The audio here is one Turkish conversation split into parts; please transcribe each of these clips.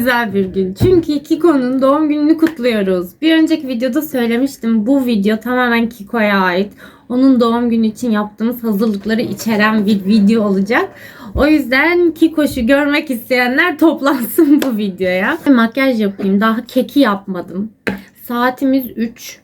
Güzel bir gün. Çünkü Kiko'nun doğum gününü kutluyoruz. Bir önceki videoda söylemiştim. Bu video tamamen Kiko'ya ait. Onun doğum günü için yaptığımız hazırlıkları içeren bir video olacak. O yüzden Kikoş'u görmek isteyenler toplansın bu videoya. Makyaj yapayım. Daha keki yapmadım. Saatimiz 3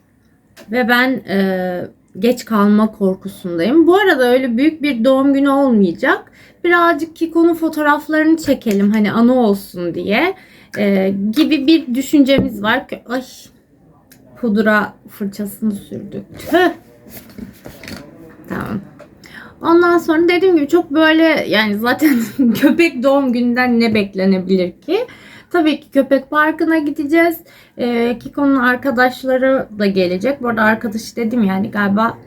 ve ben e, geç kalma korkusundayım. Bu arada öyle büyük bir doğum günü olmayacak. Birazcık Kiko'nun fotoğraflarını çekelim hani anı olsun diye e, gibi bir düşüncemiz var. Ay pudra fırçasını sürdük. Tüh. Tamam. Ondan sonra dediğim gibi çok böyle yani zaten köpek doğum gününden ne beklenebilir ki? Tabii ki köpek parkına gideceğiz. Ee, Kiko'nun arkadaşları da gelecek. Bu arada arkadaş dedim yani galiba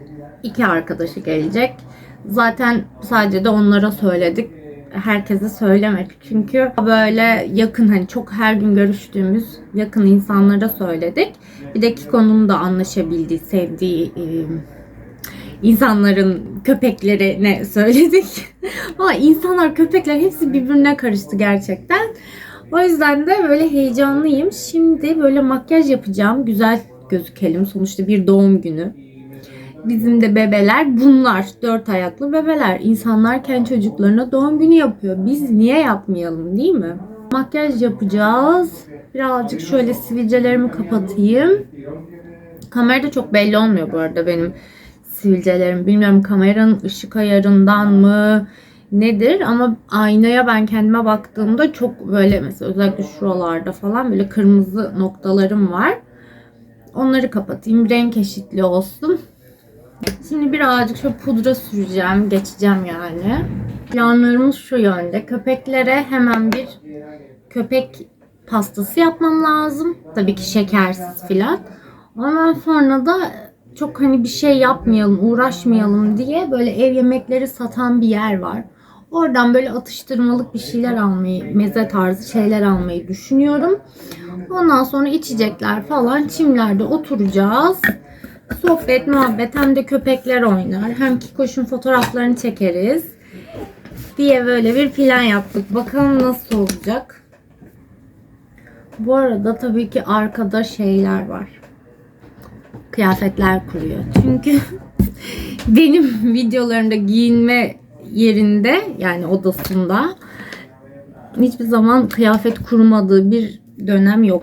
iki arkadaşı gelecek. Zaten sadece de onlara söyledik. Herkese söylemedik. Çünkü böyle yakın hani çok her gün görüştüğümüz yakın insanlara söyledik. Bir de Kiko'nun da anlaşabildiği, sevdiği e, insanların köpeklerine söyledik. Ama insanlar, köpekler hepsi birbirine karıştı gerçekten. O yüzden de böyle heyecanlıyım. Şimdi böyle makyaj yapacağım. Güzel gözükelim. Sonuçta bir doğum günü. Bizim de bebeler bunlar. Dört ayaklı bebeler. İnsanlar kendi çocuklarına doğum günü yapıyor. Biz niye yapmayalım değil mi? Makyaj yapacağız. Birazcık şöyle sivilcelerimi kapatayım. Kamerada çok belli olmuyor bu arada benim sivilcelerim. Bilmiyorum kameranın ışık ayarından mı nedir ama aynaya ben kendime baktığımda çok böyle mesela özellikle şuralarda falan böyle kırmızı noktalarım var. Onları kapatayım. Renk eşitliği olsun. Şimdi birazcık şöyle pudra süreceğim. Geçeceğim yani. Planlarımız şu yönde. Köpeklere hemen bir köpek pastası yapmam lazım. Tabii ki şekersiz filan. Ondan sonra da çok hani bir şey yapmayalım, uğraşmayalım diye böyle ev yemekleri satan bir yer var. Oradan böyle atıştırmalık bir şeyler almayı, meze tarzı şeyler almayı düşünüyorum. Ondan sonra içecekler falan çimlerde oturacağız. Sohbet, muhabbet hem de köpekler oynar. Hem Kikoş'un fotoğraflarını çekeriz. Diye böyle bir plan yaptık. Bakalım nasıl olacak. Bu arada tabii ki arkada şeyler var. Kıyafetler kuruyor. Çünkü benim videolarımda giyinme yerinde yani odasında hiçbir zaman kıyafet kurmadığı bir dönem yok.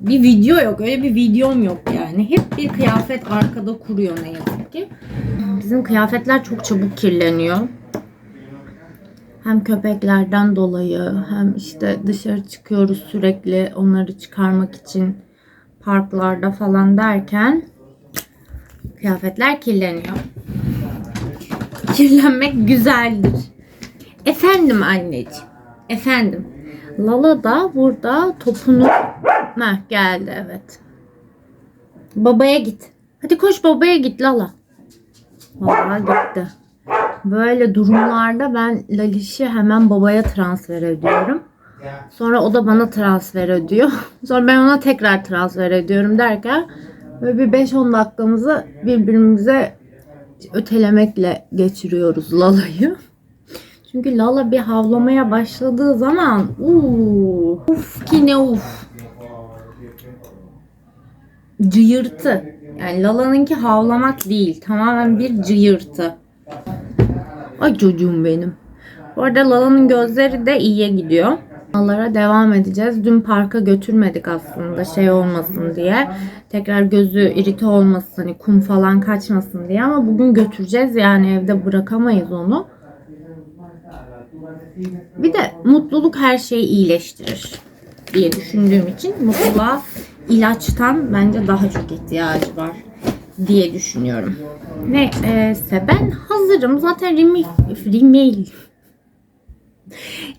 Bir video yok. Öyle bir videom yok yani. Hep bir kıyafet arkada kuruyor ne yazık ki. Bizim kıyafetler çok çabuk kirleniyor. Hem köpeklerden dolayı hem işte dışarı çıkıyoruz sürekli onları çıkarmak için parklarda falan derken kıyafetler kirleniyor. Kirlenmek güzeldir. Efendim anneciğim. Efendim. Lala da burada topunu Heh, geldi evet. Babaya git. Hadi koş babaya git Lala. Vallahi gitti. Böyle durumlarda ben Laliş'i hemen babaya transfer ediyorum. Sonra o da bana transfer ediyor. Sonra ben ona tekrar transfer ediyorum derken böyle bir 5-10 dakikamızı birbirimize ötelemekle geçiriyoruz Lala'yı. Çünkü Lala bir havlamaya başladığı zaman uuu uf ki ne uf. Cıyırtı. Yani Lala'nınki havlamak değil. Tamamen bir cıyırtı. Ay çocuğum benim. Bu arada Lala'nın gözleri de iyiye gidiyor. Lala'lara devam edeceğiz. Dün parka götürmedik aslında şey olmasın diye. Tekrar gözü irite olmasın, hani kum falan kaçmasın diye ama bugün götüreceğiz yani evde bırakamayız onu. Bir de mutluluk her şeyi iyileştirir diye düşündüğüm için mutluluğa ilaçtan bence daha çok ihtiyacı var diye düşünüyorum. Neyse ben hazırım. Zaten rimel, rimel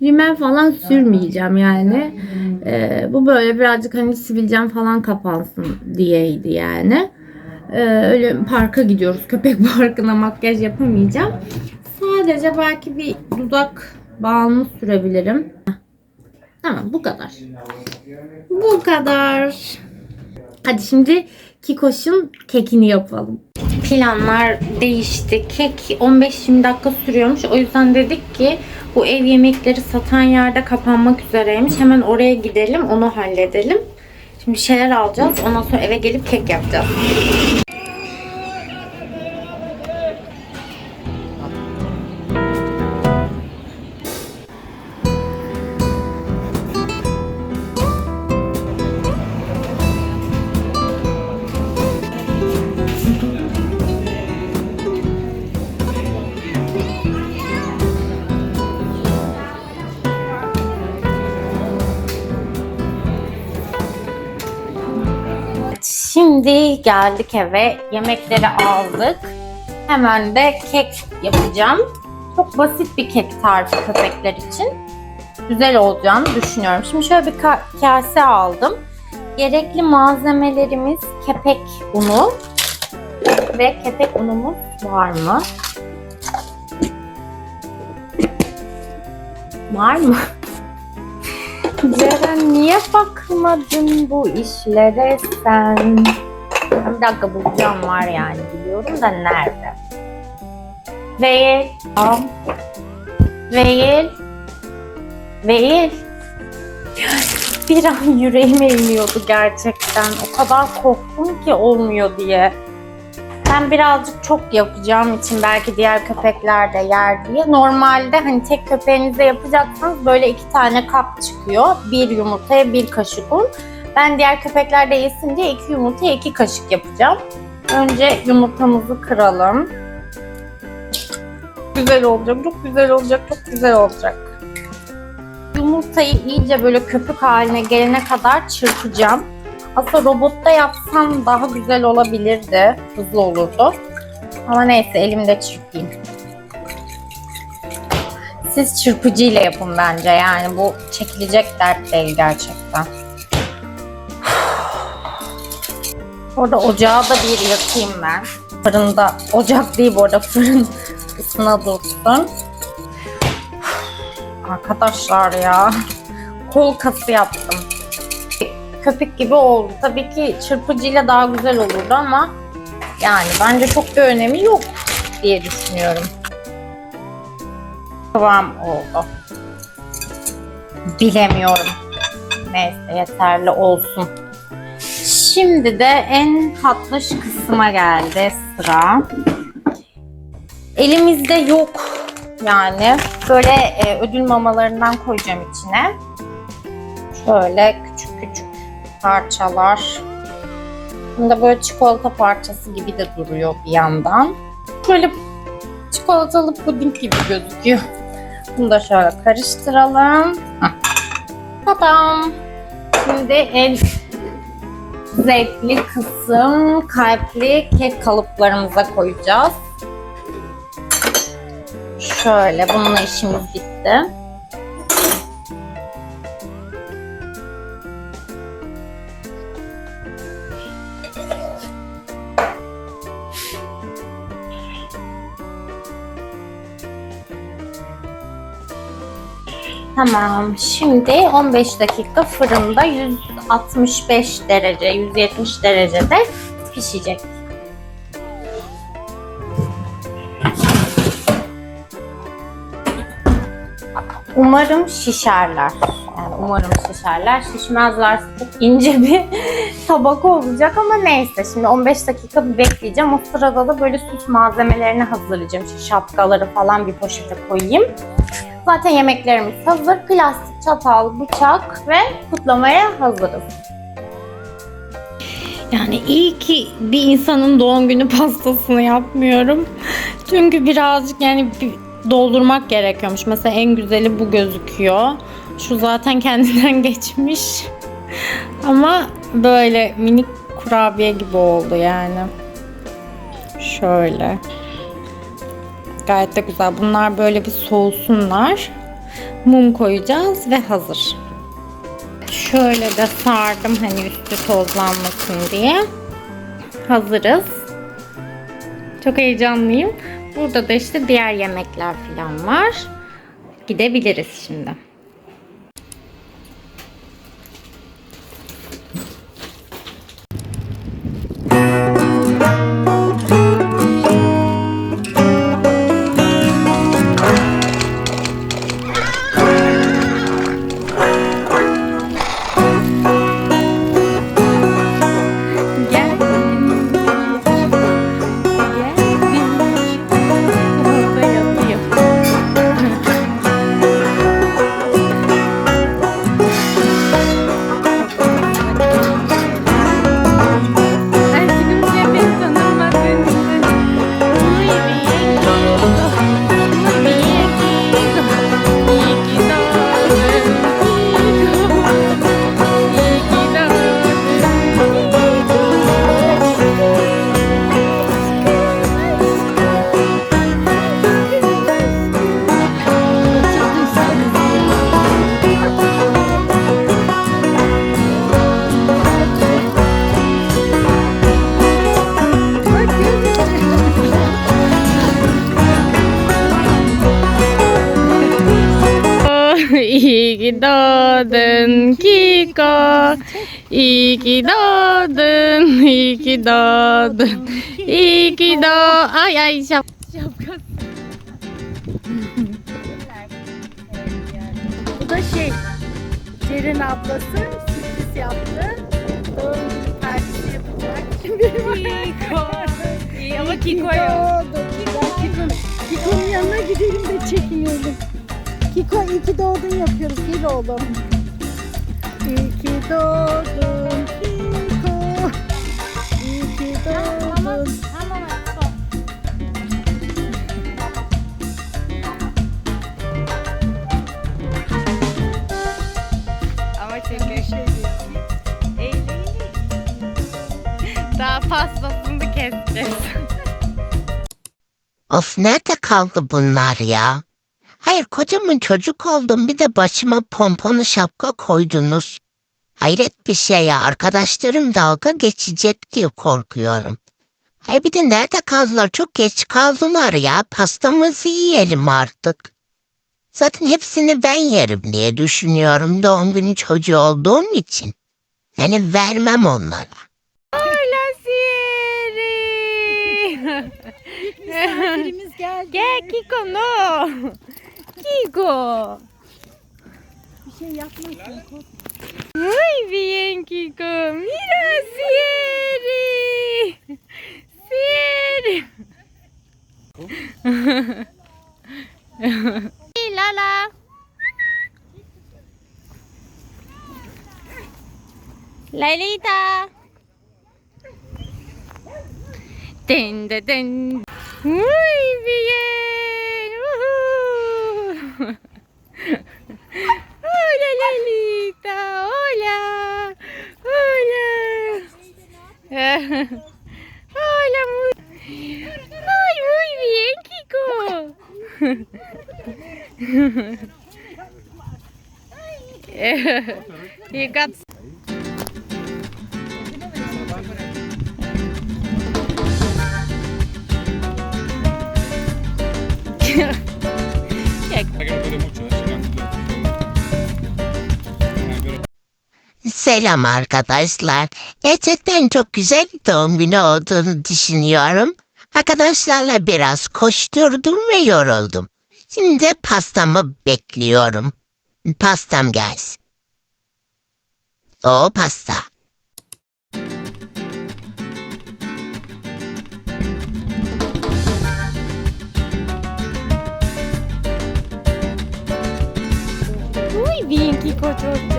rimel falan sürmeyeceğim yani. Ee, bu böyle birazcık hani sivilcem falan kapansın diyeydi yani. Ee, öyle parka gidiyoruz. Köpek parkına makyaj yapamayacağım. Sadece belki bir dudak balmı sürebilirim. Tamam bu kadar. Bu kadar. Hadi şimdi Kikoş'un kekini yapalım. Planlar değişti. Kek 15-20 dakika sürüyormuş. O yüzden dedik ki bu ev yemekleri satan yerde kapanmak üzereymiş. Hemen oraya gidelim, onu halledelim. Şimdi şeyler alacağız. Ondan sonra eve gelip kek yapacağız. Şimdi geldik eve. Yemekleri aldık. Hemen de kek yapacağım. Çok basit bir kek tarifi köpekler için. Güzel olacağını düşünüyorum. Şimdi şöyle bir ka- kase aldım. Gerekli malzemelerimiz kepek unu ve kepek unumuz var mı? Var mı? Ceren niye bakmadın bu işlere sen? Dakika bulacağım var yani biliyorum da nerede? Veil. Veil. Veil. Bir an yüreğime iniyordu gerçekten. O kadar korktum ki olmuyor diye. Ben birazcık çok yapacağım için belki diğer köpekler de yer diye. Normalde hani tek köpeğinize yapacaksanız böyle iki tane kap çıkıyor. Bir yumurtaya bir kaşık un. Ben diğer köpekler de yesin diye iki yumurtaya iki kaşık yapacağım. Önce yumurtamızı kıralım. Güzel olacak, çok güzel olacak, çok güzel olacak. Yumurtayı iyice böyle köpük haline gelene kadar çırpacağım. Aslında robotta yapsam daha güzel olabilirdi. Hızlı olurdu. Ama neyse elimde çırpayım. Siz çırpıcıyla yapın bence. Yani bu çekilecek dert değil gerçekten. Orada ocağı da bir yakayım ben. Fırında, ocak değil bu arada fırın ısına dursun. Arkadaşlar ya. Kol kası yaptım köpük gibi oldu. Tabii ki çırpıcıyla daha güzel olurdu ama yani bence çok bir önemi yok diye düşünüyorum. Kıvam oldu. Bilemiyorum. Neyse yeterli olsun. Şimdi de en tatlış kısma geldi sıra. Elimizde yok yani. Böyle e, ödül mamalarından koyacağım içine. Şöyle küçük küçük parçalar. Bunda böyle çikolata parçası gibi de duruyor bir yandan. Böyle çikolatalı puding gibi gözüküyor. Bunu da şöyle karıştıralım. Tadam. Şimdi en zevkli kısım kalpli kek kalıplarımıza koyacağız. Şöyle bununla işimiz bitti. Tamam. Şimdi 15 dakika fırında 165 derece, 170 derecede pişecek. Umarım şişerler. Yani umarım şişerler. Şişmezler çok ince bir tabaka olacak ama neyse. Şimdi 15 dakika bir bekleyeceğim. O sırada da böyle süs malzemelerini hazırlayacağım. Şapkaları falan bir poşete koyayım. Zaten yemeklerimiz hazır. Plastik çatal, bıçak ve kutlamaya hazırız. Yani iyi ki bir insanın doğum günü pastasını yapmıyorum. Çünkü birazcık yani doldurmak gerekiyormuş. Mesela en güzeli bu gözüküyor. Şu zaten kendinden geçmiş. Ama böyle minik kurabiye gibi oldu yani. Şöyle. Gayet de güzel. Bunlar böyle bir soğusunlar. Mum koyacağız ve hazır. Şöyle de sardım hani üstü tozlanmasın diye. Hazırız. Çok heyecanlıyım. Burada da işte diğer yemekler falan var. Gidebiliriz şimdi. İyi ki doğdun, iyi ki doğdun. İyi ki doğ... Ay ay şap... Şapka. Bu da şey, Ceren ablası sürpriz yaptı. Doğum günü partisi yapacak. Kiko. İyi ama Kiko doğdu. Ya Kiko, Kiko'nun yanına gidelim de çekinelim. Kiko iyi ki doğdun yapıyoruz. Gel oğlum. İyi ki doğdun Kiko. İyi ki doğdun. Ama şey değil. Daha pastasını keseceğiz. Of nerede kaldı bunlar ya? Hayır kocaman çocuk oldum bir de başıma pomponu şapka koydunuz. Hayret bir şey ya arkadaşlarım dalga geçecek diye korkuyorum. Hayır bir de nerede kaldılar çok geç kaldılar ya pastamızı yiyelim artık. Zaten hepsini ben yerim diye düşünüyorum doğum günü çocuğu olduğum için. Yani vermem onlara. Hola. Misafirimiz geldi. Gel Kiko no. Kiko. Bir şey yapmasın. Muy bien Kiko. Mira Siri. Siri. Lala. Lailita. Den de den. Muy bien. Ujú. Hola Lalita. Hola. Hola. Hola. Muy, Ay, muy bien, You got. Selam arkadaşlar. Gerçekten çok güzel doğum günü olduğunu düşünüyorum. Arkadaşlarla biraz koşturdum ve yoruldum. Şimdi pastamı bekliyorum. Pastam gelsin. O pasta. Muy bien Kiko.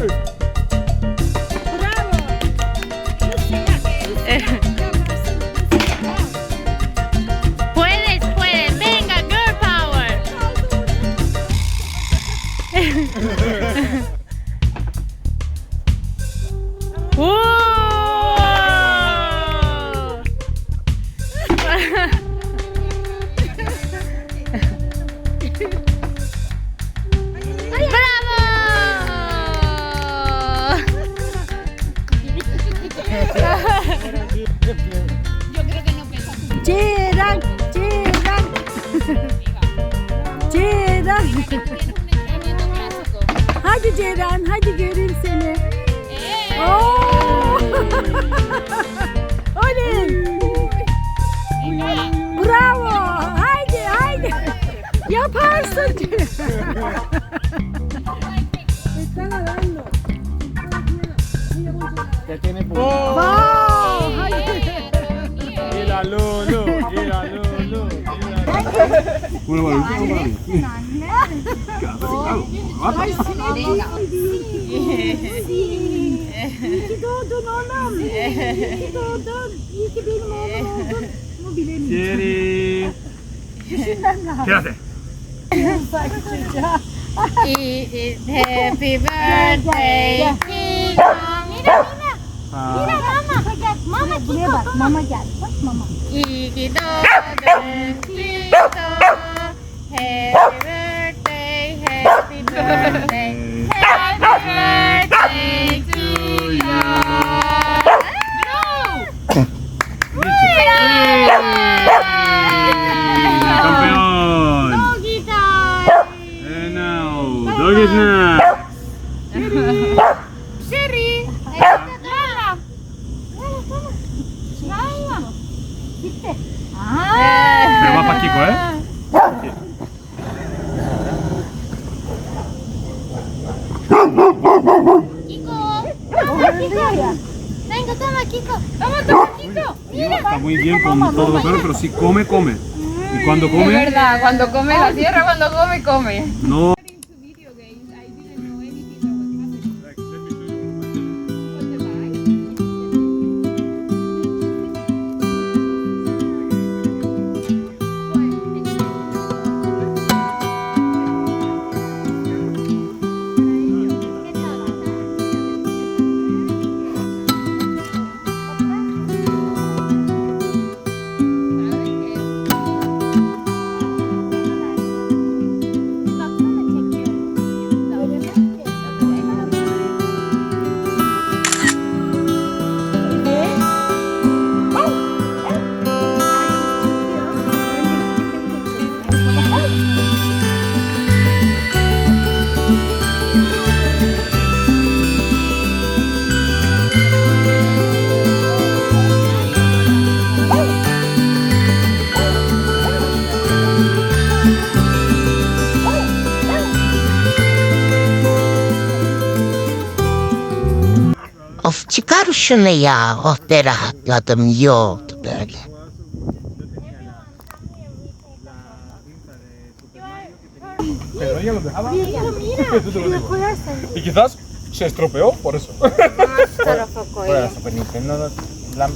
Hey. Ceren. Hadi Ceren, hadi göreyim seni. Oo! Oley! Bravo! Haydi, haydi. Yaparsın. Wow! Haydi. İyi ki doğdun oğlum. İyi ki doğdun. İyi. Happy birthday, Kiko. Ah, Mama gel. Mama Buraya bak. Mama gel. Bak mama. İyi ki doğdun Kiko. Happy birthday, happy birthday, happy birthday to you. ¡Campeón! Doggy time. And now, doggy snack. Sherry. Bitti. Pero va para Kiko, ¿eh? Venga, toma, Kiko. Vamos, toma, Kiko. Está muy bien con todo lo pero si come, come. Y cuando Es come, verdad, cuando come la tierra, cuando come, come. no. Çıkar şunu ya. Oh be rahatladım. İyi oldu böyle. Pero ella lo dejaba. Tú te lo digo. Y quizás se estropeó por eso. Por la Super Nintendo, la-